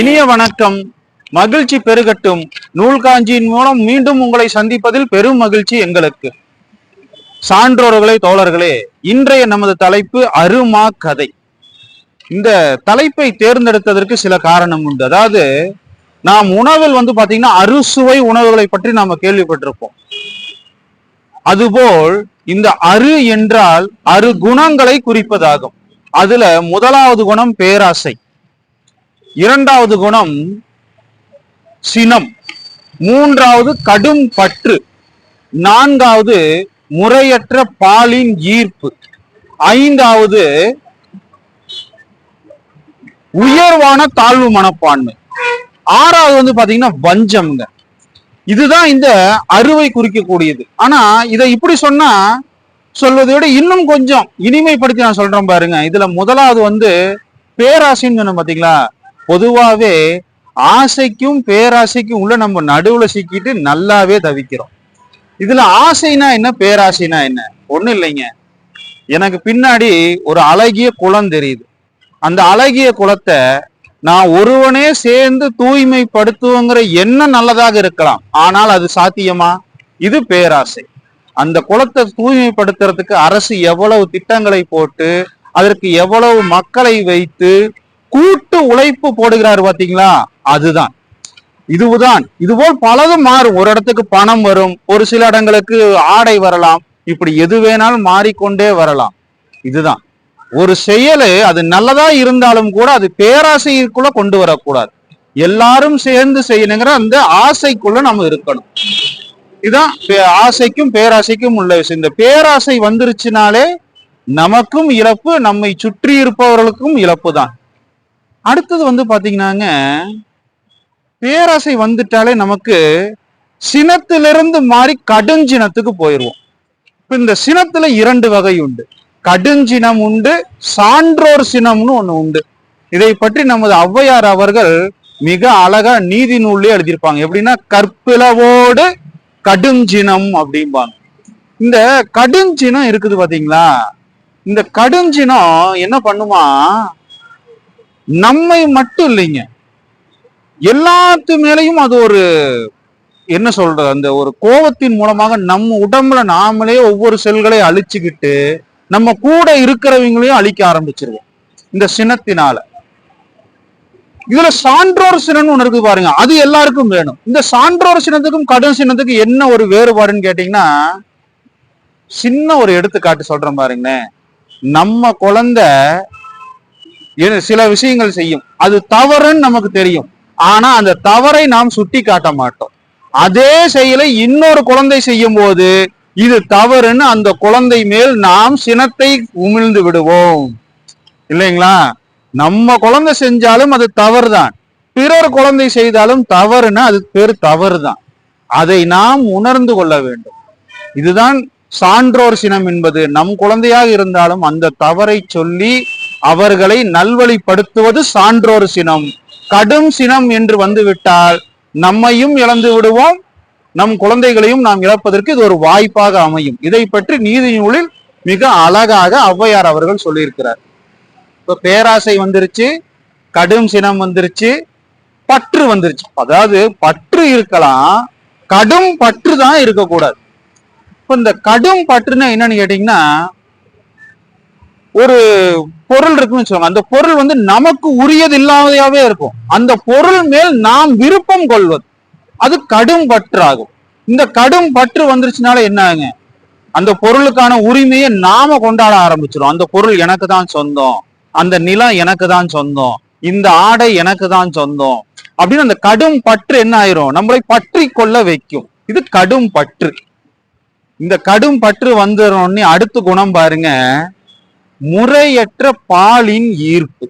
இனிய வணக்கம். மகிழ்ச்சி பெருகட்டும். நூல்காஞ்சியின் மூலம் மீண்டும் உங்களை சந்திப்பதில் பெரும் மகிழ்ச்சி எங்களுக்கு. சான்றோர்களே தோழர்களே இன்றைய நமது தலைப்பு அருமா கதை. இந்த தலைப்பை தேர்ந்தெடுத்ததற்கு சில காரணம் உண்டு. அதாவது நாம் உணவில் வந்து பாத்தீங்கன்னா அறுசுவை உணவுகளை பற்றி நாம கேள்விப்பட்டிருப்போம். அதுபோல் இந்த அரு என்றால் அரு குணங்களை குறிப்பதாகும். அதுல முதலாவது குணம் பேராசை. இரண்டாவது குணம் சினம். மூன்றாவது கடும் பற்று. நான்காவது முறையற்ற பாலின் ஈர்ப்பு. ஐந்தாவது உயர்வான தாழ்வு மனப்பான்மை. ஆறாவது வந்து பாத்தீங்கன்னா வஞ்சம்ங்க. இதுதான் இந்த அறுவை குறிக்கக்கூடியது. ஆனா இதை இப்படி சொன்னா சொல்வதை விட இன்னும் கொஞ்சம் இனிமைப்படுத்தி நான் சொல்றேன் பாருங்க. இதுல முதலாவது வந்து பேராசைன்னு சொன்னோம் பாத்தீங்களா? பொதுவாகவே ஆசைக்கும் பேராசைக்கும் உள்ள நம்ம நடுவில் சிக்கிட்டு நல்லாவே தவிக்கிறோம். இதுல ஆசைனா என்ன பேராசைனா என்ன? ஒன்றும் இல்லைங்க. எனக்கு பின்னாடி ஒரு அழகிய குளம் தெரியுது. அந்த அழகிய குளத்தை நான் ஒருவனே சேர்ந்து தூய்மைப்படுத்துவங்கிற எண்ணம் நல்லதாக இருக்கலாம். ஆனால் அது சாத்தியமா? இது பேராசை. அந்த குளத்தை தூய்மைப்படுத்துறதுக்கு அரசு எவ்வளவு திட்டங்களை போட்டு அதற்கு எவ்வளவு மக்களை வைத்து கூட்டு உழைப்பு போடுகிறார் பாத்தீங்களா? அதுதான். இதுதான் இதுபோல் பலதும் மாறும். ஒரு இடத்துக்கு பணம் வரும். ஒரு சில இடங்களுக்கு ஆடை வரலாம். இப்படி எது வேணாலும் மாறிக்கொண்டே வரலாம். இதுதான். ஒரு செயலு அது நல்லதா இருந்தாலும் கூட அது பேராசைக்குள்ள கொண்டு வரக்கூடாது. எல்லாரும் சேர்ந்து செய்யணுங்கிற அந்த ஆசைக்குள்ள நம்ம இருக்கணும். இதுதான் பே- ஆசைக்கும் பேராசைக்கும் உள்ள விஷயம். இந்த பேராசை வந்துருச்சுனாலே நமக்கும் இழப்பு நம்மை சுற்றி இருப்பவர்களுக்கும் இழப்பு தான் அடுத்தது வந்து பாத்தீங்கன்னாங்க பேராசை வந்துட்டாலே நமக்கு சினத்திலிருந்து மாறி கடுஞ்சினத்துக்கு போயிடுவோம் இப்ப இந்த சினத்துல இரண்டு வகை உண்டு. கடுஞ்சினம் உண்டு சான்றோர் சினம்னு ஒண்ணு உண்டு. இதை பற்றி நமது ஔவையார் அவர்கள் மிக அழகா நீதி நூல்லே எழுதியிருப்பாங்க. எப்படின்னா கற்பிளவோடு கடுஞ்சினம் அப்படிம்பாங்க. இந்த கடுஞ்சினம் இருக்குது பாத்தீங்களா? இந்த கடுஞ்சினம் என்ன பண்ணுமா? நம்மை மட்டும் இல்லைங்க. எல்லாத்து மேலையும் அது ஒரு என்ன சொல்றது அந்த ஒரு கோபத்தின் மூலமாக நம்ம உடம்புல நாமளே ஒவ்வொரு செல்களையும் அழிச்சுக்கிட்டு நம்ம கூட இருக்கிறவங்களையும் அழிக்க ஆரம்பிச்சிருவோம். இந்த சினத்தினால. இதுல சான்றோர் சினம்னு ஒண்ணு இருக்கு பாருங்க. அது எல்லாருக்கும் வேணும். இந்த சான்றோர் சினத்துக்கும் கடும் சினத்துக்கும் என்ன ஒரு வேறுபாடுன்னு கேட்டீங்கன்னா சின்ன ஒரு எடுத்துக்காட்டு சொல்றேன் பாருங்களேன். நம்ம குழந்தை சில விஷயங்கள் செய்யும். அது தவறுன்னு நமக்கு தெரியும். ஆனா அந்த தவறை நாம் சுட்டி காட்ட மாட்டோம். அதே செயலை இன்னொரு குழந்தை செய்யும் போது இது தவறுன்னு அந்த குழந்தை மேல் நாம் சினத்தை உமிழ்ந்து விடுவோம். இல்லைங்களா? நம்ம குழந்தை செஞ்சாலும் அது தவறுதான். பிறர் குழந்தை செய்தாலும் தவறுன்னு அது பேர் தவறுதான். அதை நாம் உணர்ந்து கொள்ள வேண்டும். இதுதான் சான்றோர் சினம் என்பது. நம் குழந்தையாக இருந்தாலும் அந்த தவறை சொல்லி அவர்களை நல்வழிப்படுத்துவது சான்றோர் சினம். கடும் சினம் என்று வந்துவிட்டால் நம்மையும் இழந்து விடுவோம். நம் குழந்தைகளையும் நாம் இழப்பதற்கு இது ஒரு வாய்ப்பாக அமையும். இதை பற்றி நீதி நூலில் மிக அழகாக ஔவையார் அவர்கள் சொல்லியிருக்கிறார். இப்ப பேராசை வந்துருச்சு கடும் சினம் வந்துருச்சு பற்று வந்துருச்சு. அதாவது பற்று இருக்கலாம் கடும் பற்று தான் இருக்கக்கூடாது. இப்ப இந்த கடும் பற்றுன்னா என்னன்னு கேட்டீங்கன்னா ஒரு பொருள் இருக்குன்னு சொல்லுவாங்க. அந்த பொருள் வந்து நமக்கு உரியது இல்லாததாவே இருக்கும். அந்த பொருள் மேல் நாம் விருப்பம் கொள்வது. அது கடும் பற்றாகும். இந்த கடும் பற்று வந்துருச்சுனால என்ன ஆகுங்க அந்த பொருளுக்கான உரிமையை நாம கொண்டாட ஆரம்பிச்சிடும் அந்த பொருள் எனக்கு தான் சொந்தம். அந்த நிலம் எனக்கு தான் சொந்தம். இந்த ஆடை எனக்கு தான் சொந்தம். அப்படின்னு அந்த கடும் பற்று என்ன ஆயிரும்? நம்மளை பற்றி கொள்ள வைக்கும். இது கடும் பற்று. இந்த கடும் பற்று வந்துடனே அடுத்த குணம் பாருங்க. முறையற்ற பாலின் ஈர்ப்பு.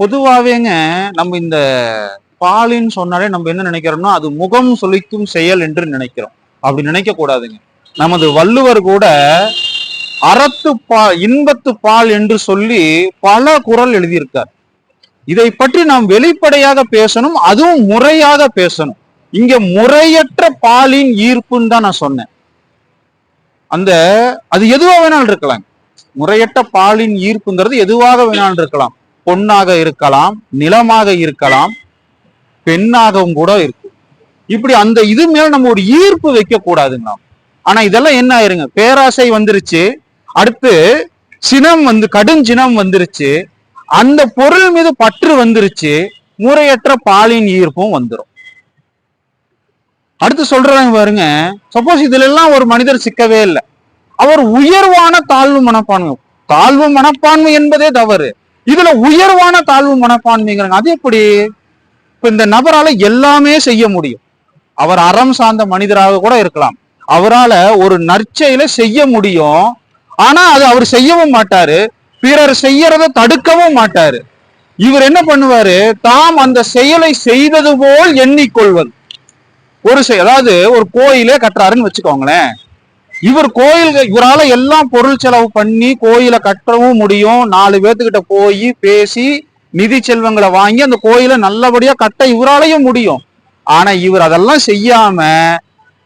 பொதுவாகவேங்க நம்ம இந்த பாலின்னு சொன்னாலே நம்ம என்ன நினைக்கிறோம்னா அது முகம் சொலிக்கும் செயல் என்று நினைக்கிறோம். அப்படி நினைக்க கூடாதுங்க நமது வள்ளுவர் கூட அறத்து பால் இன்பத்து பால் என்று சொல்லி பல குரல் எழுதியிருக்கார். இதை பற்றி நாம் வெளிப்படையாக பேசணும் அதுவும் முறையாக பேசணும். இங்க முறையற்ற பாலின் ஈர்ப்புன்னு தான் நான் சொன்னேன். அந்த அது எதுவா வேணாலும் இருக்கலாம். முறையற்ற பாலின் ஈர்ப்புங்கிறது எதுவாக வேணாலும் இருக்கலாம். பொன்னாக இருக்கலாம் நிலமாக இருக்கலாம் பெண்ணாகவும் கூட இருக்கு இப்படி அந்த இது மேல நம்ம ஒரு ஈர்ப்பு வைக்க கூடாதுங்க ஆனா இதெல்லாம் என்ன ஆயிருங்க? பேராசை வந்துருச்சு. அடுத்து சினம் வந்து கடும் சினம் வந்துருச்சு. அந்த பொருள் மீது பற்று வந்துருச்சு. முறையற்ற பாலின் ஈர்ப்பும் வந்துரும். அடுத்து சொல்றாங்க பாருங்க. சப்போஸ் இதுல எல்லாம் ஒரு மனிதர் சிக்கவே இல்லை. அவர் உயர்வான தாழ்வு மனப்பான்மை. தாழ்வு மனப்பான்மை என்பதே தவறு. இதுல உயர்வான தாழ்வு மனப்பான்மைங்கிறாங்க. அது எப்படி? இப்ப இந்த நபரால எல்லாமே செய்ய முடியும். அவர் அறம் சார்ந்த மனிதராக கூட இருக்கலாம். அவரால ஒரு நற்செயல செய்ய முடியும். ஆனா அது அவர் செய்யவும் மாட்டாரு. பிறர் செய்யறத தடுக்கவும் மாட்டாரு. இவர் என்ன பண்ணுவாரு? தாம் அந்த செயலை செய்தது போல் எண்ணிக்கொள்வது. ஒரு செய் அதாவது ஒரு கோயிலே கட்டுறாருன்னு வச்சுக்கோங்களேன். இவர் கோயில் இவரால எல்லாம் பொருள் செலவு பண்ணி கோயிலை கட்டவும் முடியும். நாலு பேர்த்துக்கிட்ட போய் பேசி நிதி செல்வங்களை வாங்கி அந்த கோயிலை நல்லபடியா கட்ட இவராலையும் முடியும். ஆனா இவர் அதெல்லாம் செய்யாம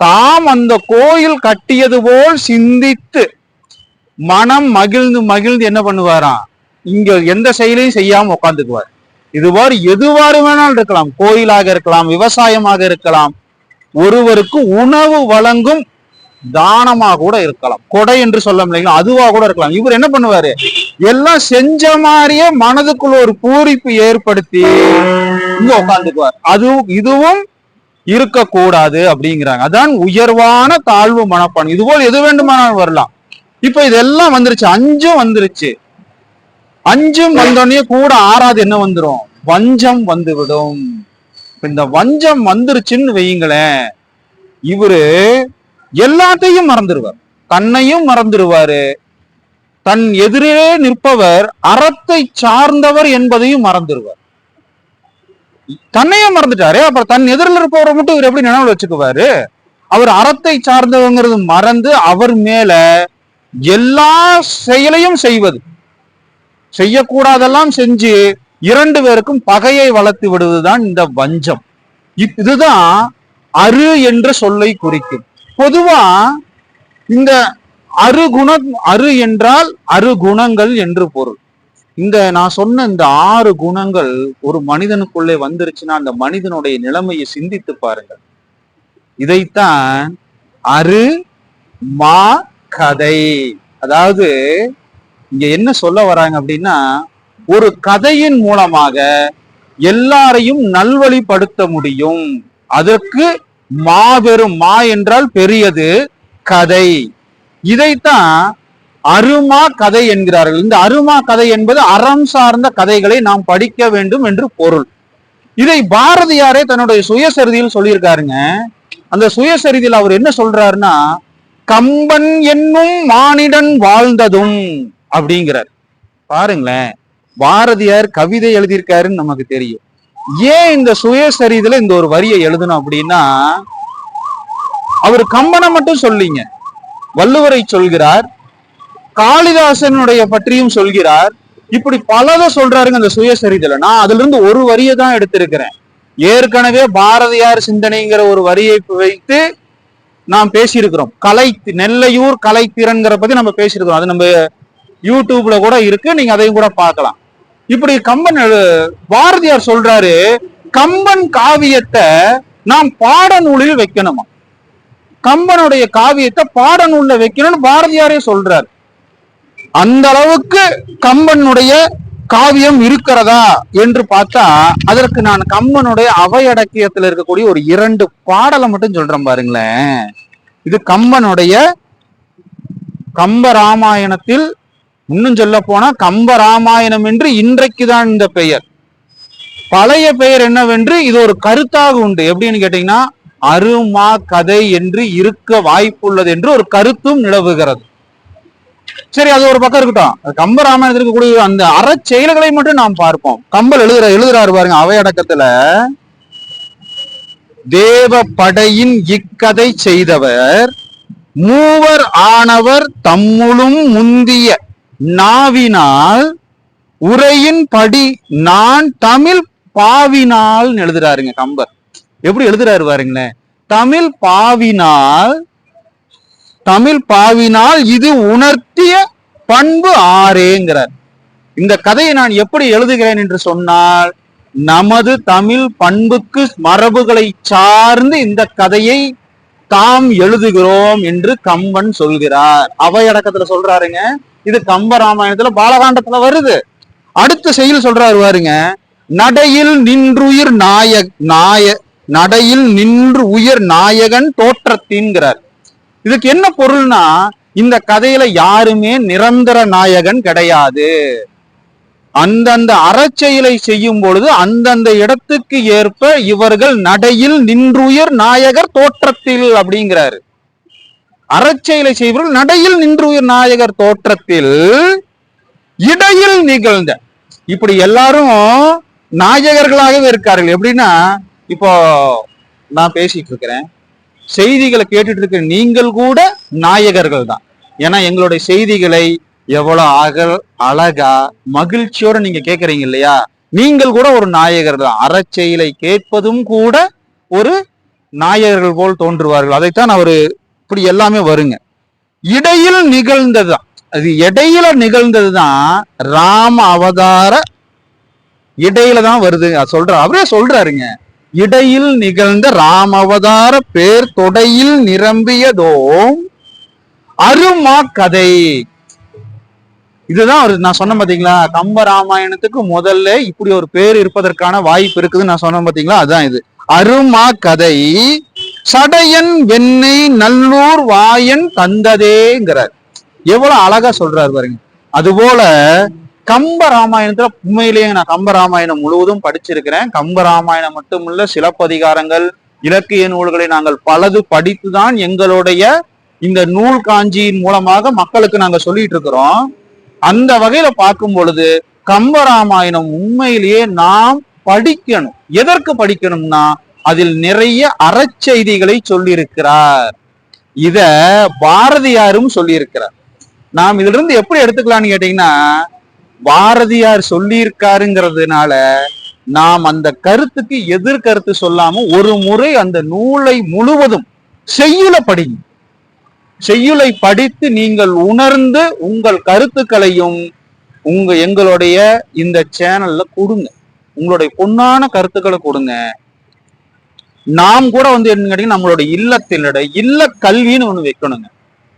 தாம் அந்த கோயில் கட்டியது போல் சிந்தித்து மனம் மகிழ்ந்து மகிழ்ந்து என்ன பண்ணுவாராம்? இங்க எந்த செயலையும் செய்யாம உட்காந்துக்குவார் இதுவாறு எதுவாறு வேணாலும் இருக்கலாம். கோயிலாக இருக்கலாம் விவசாயமாக இருக்கலாம். ஒருவருக்கு உணவு வழங்கும் தானமா கூட இருக்கலாம். கொடை என்று சொல்ல முடியல அதுவா கூட இருக்கலாம். இவர் என்ன பண்ணுவாரு? எல்லாம் செஞ்ச மாதிரியே மனதுக்குள்ள ஒரு பூரிப்பு ஏற்படுத்தி இங்க உட்காந்துக்குவார் அதுவும் இதுவும் இருக்கக்கூடாது அப்படிங்கிறாங்க. அதான் உயர்வான தாழ்வு மனப்பான் இதுபோல் எது வேண்டுமானாலும் வரலாம். இப்ப இதெல்லாம் வந்துருச்சு. அஞ்சும் வந்துருச்சு. அஞ்சும் வந்தோடனே கூட ஆறாவது என்ன வந்துரும்? வஞ்சம் வந்து விடும் இந்த வஞ்சம் வந்துருச்சுன்னு வையுங்களேன். இவரு எல்லாத்தையும் மறந்துடுவார். தன்னையும் மறந்துடுவாரு. தன் எதிரே நிற்பவர் அறத்தை சார்ந்தவர் என்பதையும் மறந்துடுவார். தன்னையும் மறந்துட்டாரு அப்புறம் தன் எதிரில் இருப்பவரை மட்டும் இவர் எப்படி நினைவு வச்சுக்குவாரு? அவர் அறத்தை சார்ந்தவங்கிறது மறந்து அவர் மேல எல்லா செயலையும் செய்வது. செய்யக்கூடாதெல்லாம் செஞ்சு இரண்டு பேருக்கும் பகையை வளர்த்து விடுவதுதான் இந்த வஞ்சம். இதுதான் அரு என்ற சொல்லை குறிக்கும். பொதுவா இந்த அருகுணம் அரு என்றால் அருகுணங்கள் என்று பொருள். இந்த நான் சொன்ன இந்த ஆறு குணங்கள் ஒரு மனிதனுக்குள்ளே வந்துருச்சுன்னா அந்த மனிதனுடைய நிலைமையை சிந்தித்து பாருங்கள். இதைத்தான் அரு மா கதை. அதாவது இங்க என்ன சொல்ல வராங்க அப்படின்னா ஒரு கதையின் மூலமாக எல்லாரையும் நல்வழிப்படுத்த முடியும். அதற்கு மாபெரும் மா என்றால் பெரியது கதை. இதைத்தான் அருமா கதை என்கிறார்கள். இந்த அருமா கதை என்பது அறம் சார்ந்த கதைகளை நாம் படிக்க வேண்டும் என்று பொருள். இதை பாரதியாரே தன்னுடைய சுயசரிதியில் சொல்லியிருக்காருங்க. அந்த சுயசரிதியில் அவர் என்ன சொல்றாருன்னா கம்பன் என்னும் மானிடன் வாழ்ந்ததும் அப்படிங்கிறார். பாருங்களேன் பாரதியார் கவிதை எழுதியிருக்காருன்னு நமக்கு தெரியும். ஏன் இந்த சுயசரிதில இந்த ஒரு வரியை எழுதணும் அப்படின்னா அவர் கம்பனை மட்டும் சொல்லிங்க. வள்ளுவரை சொல்கிறார் காளிதாசனுடைய பற்றியும் சொல்கிறார் இப்படி பலதை சொல்றாருங்க அந்த சுயசரிதில நான் அதுல இருந்து ஒரு வரியை தான் எடுத்திருக்கிறேன். ஏற்கனவே பாரதியார் சிந்தனைங்கிற ஒரு வரியை வைத்து நாம் பேசியிருக்கிறோம். கலை நெல்லையூர் கலைத்திறன்கிற பத்தி நம்ம பேசியிருக்கிறோம். அது நம்ம யூடியூப்ல கூட இருக்கு நீங்க அதையும் கூட பார்க்கலாம். இப்படி கம்பன் பாரதியார் சொல்றாரு கம்பன் காவியத்தை நாம் பாடநூலில் வைக்கணுமா? கம்பனுடைய காவியத்தை பாடநூல்ல வைக்கணும்னு பாரதியாரே சொல்றார். அந்த அளவுக்கு கம்பனுடைய காவியம் இருக்கிறதா என்று பார்த்தா அதற்கு நான் கம்பனுடைய அவையடக்கியத்துல இருக்கக்கூடிய ஒரு இரண்டு பாடலை மட்டும் சொல்றேன் பாருங்களேன். இது கம்பனுடைய கம்ப ராமாயணத்தில் இன்னும் சொல்ல போனா கம்ப ராமாயணம் என்று இன்றைக்கு தான் இந்த பெயர். பழைய பெயர் என்னவென்று இது ஒரு கருத்தாக உண்டு. எப்படின்னு கேட்டீங்கன்னா அருமா கதை என்று இருக்க வாய்ப்புள்ளது என்று ஒரு கருத்தும் நிலவுகிறது. சரி அது ஒரு பக்கம் இருக்கட்டும். அது கம்ப இருக்கக்கூடிய அந்த அறச் செயல்களை மட்டும் நாம் பார்ப்போம். கம்பல் எழுதுற எழுதுறாரு பாருங்க அவையடக்கத்துல. தேவ படையின் இக்கதை செய்தவர் மூவர் ஆனவர் தம்முளும் முந்திய நாவினால் உரையின் படி நான் தமிழ் பாவினால் எழுதுறாருங்க கம்பர். எப்படி எழுதுறாரு பாருங்களேன். தமிழ் பாவினால் தமிழ் பாவினால் இது உணர்த்திய பண்பு ஆறேங்கிறார். இந்த கதையை நான் எப்படி எழுதுகிறேன் என்று சொன்னால் நமது தமிழ் பண்புக்கு மரபுகளை சார்ந்து இந்த கதையை தாம் எழுதுகிறோம் என்று கம்பன் சொல்கிறார். அவையடக்கத்துல சொல்றாருங்க இது கம்ப ராமாயணத்துல பாலகாண்டத்துல வருது. அடுத்த செயல் சொல்றாரு பாருங்க. நடையில் நின்றுயிர் நாய நாய நடையில் நின்று உயிர் நாயகன் தோற்றத்தின்கிறார். இதுக்கு என்ன பொருள்னா இந்த கதையில யாருமே நிரந்தர நாயகன் கிடையாது. அந்தந்த அறச்செயலை செய்யும் பொழுது அந்தந்த இடத்துக்கு ஏற்ப இவர்கள் நடையில் நின்றுயர் நாயகர் தோற்றத்தில் அப்படிங்கிறாரு. அறச்செயலை செய்வர்கள் நடையில் நின்று உயிர் நாயகர் தோற்றத்தில் இடையில் நிகழ்ந்த. இப்படி எல்லாரும் நாயகர்களாகவே இருக்கார்கள். எப்படின்னா இப்போ நான் பேசிட்டு இருக்கிறேன் செய்திகளை கேட்டுட்டு இருக்க நீங்கள் கூட நாயகர்கள் தான். ஏன்னா எங்களுடைய செய்திகளை எவ்வளவு அகல் அழகா மகிழ்ச்சியோட நீங்க கேட்கறீங்க இல்லையா? நீங்கள் கூட ஒரு நாயகர் தான். அறச்செயலை கேட்பதும் கூட ஒரு நாயகர்கள் போல் தோன்றுவார்கள். அதைத்தான் அவரு இப்படி எல்லாமே வருங்க. இடையில் நிகழ்ந்ததுதான் அது இடையில நிகழ்ந்ததுதான் ராம அவதார இடையில தான் வருது. சொல்ற அவரே சொல்றாருங்க. இடையில் நிகழ்ந்த ராம அவதார பேர் தொடையில் நிரம்பியதோம் அருமா கதை. இதுதான் ஒரு நான் சொன்னேன் பாத்தீங்களா? கம்ப ராமாயணத்துக்கு முதல்ல இப்படி ஒரு பேர் இருப்பதற்கான வாய்ப்பு இருக்குதுன்னு நான் சொன்னேன் பாத்தீங்களா? அதான் இது. அருமா கதை. சடையன் வெண்ணெய் நல்லூர் வாயன் தந்ததேங்கிறார். எவ்வளவு அழகா சொல்றாரு பாருங்க. அதுபோல கம்ப ராமாயணத்துல உண்மையிலேயே நான் கம்ப ராமாயணம் முழுவதும் படிச்சிருக்கிறேன். கம்ப ராமாயணம் மட்டுமல்ல சிலப்பதிகாரங்கள் இலக்கிய நூல்களை நாங்கள் பலது படித்துதான் எங்களுடைய இந்த நூல் காஞ்சியின் மூலமாக மக்களுக்கு நாங்க சொல்லிட்டு இருக்கிறோம். அந்த வகையில பார்க்கும் பொழுது கம்பராமாயணம் உண்மையிலேயே நாம் படிக்கணும். எதற்கு படிக்கணும்னா அதில் நிறைய அறச்செய்திகளை சொல்லியிருக்கிறார். இத பாரதியாரும் சொல்லியிருக்கிறார். நாம் இதுல இருந்து எப்படி எடுத்துக்கலாம்னு கேட்டீங்கன்னா பாரதியார் சொல்லியிருக்காருங்கிறதுனால நாம் அந்த கருத்துக்கு எதிர்கருத்து சொல்லாம ஒரு முறை அந்த நூலை முழுவதும் செய்யுள படிங்க செய்யுளை படித்து நீங்கள் உணர்ந்து உங்கள் கருத்துக்களையும் உங்க எங்களுடைய இந்த சேனல்ல கொடுங்க. உங்களுடைய பொன்னான கருத்துக்களை கொடுங்க. நாம் கூட வந்து என்ன கேட்டீங்கன்னா நம்மளுடைய இல்லத்தினோட இல்ல கல்வின்னு ஒண்ணு வைக்கணுங்க.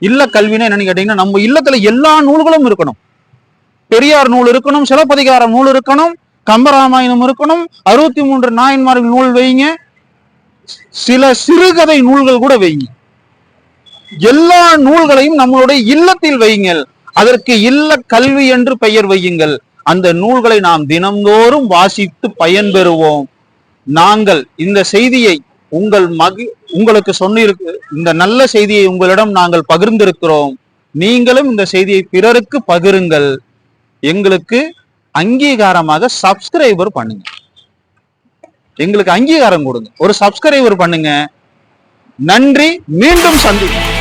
இல்ல கல்வின்னா என்னன்னு கேட்டீங்கன்னா நம்ம இல்லத்துல எல்லா நூல்களும் இருக்கணும். பெரியார் நூல் இருக்கணும் சிலப்பதிகாரம் நூல் இருக்கணும் கம்பராமாயணம் இருக்கணும் அறுபத்தி மூன்று நாயன்மார்கள் நூல் வைங்க சில சிறுகதை நூல்கள் கூட வைங்க. எல்லா நூல்களையும் நம்மளுடைய இல்லத்தில் வையுங்கள் அதற்கு இல்ல கல்வி என்று பெயர் வையுங்கள். அந்த நூல்களை நாம் தினந்தோறும் வாசித்து பயன்பெறுவோம். நாங்கள் இந்த செய்தியை உங்கள் மகி உங்களுக்கு சொன்னிருக்கு இந்த நல்ல செய்தியை உங்களிடம் நாங்கள் பகிர்ந்திருக்கிறோம். நீங்களும் இந்த செய்தியை பிறருக்கு பகிருங்கள். எங்களுக்கு அங்கீகாரமாக சப்ஸ்கிரைபர் பண்ணுங்க. எங்களுக்கு அங்கீகாரம் கொடுங்க. ஒரு சப்ஸ்கிரைபர் பண்ணுங்க. நன்றி. மீண்டும் சந்திப்போம்.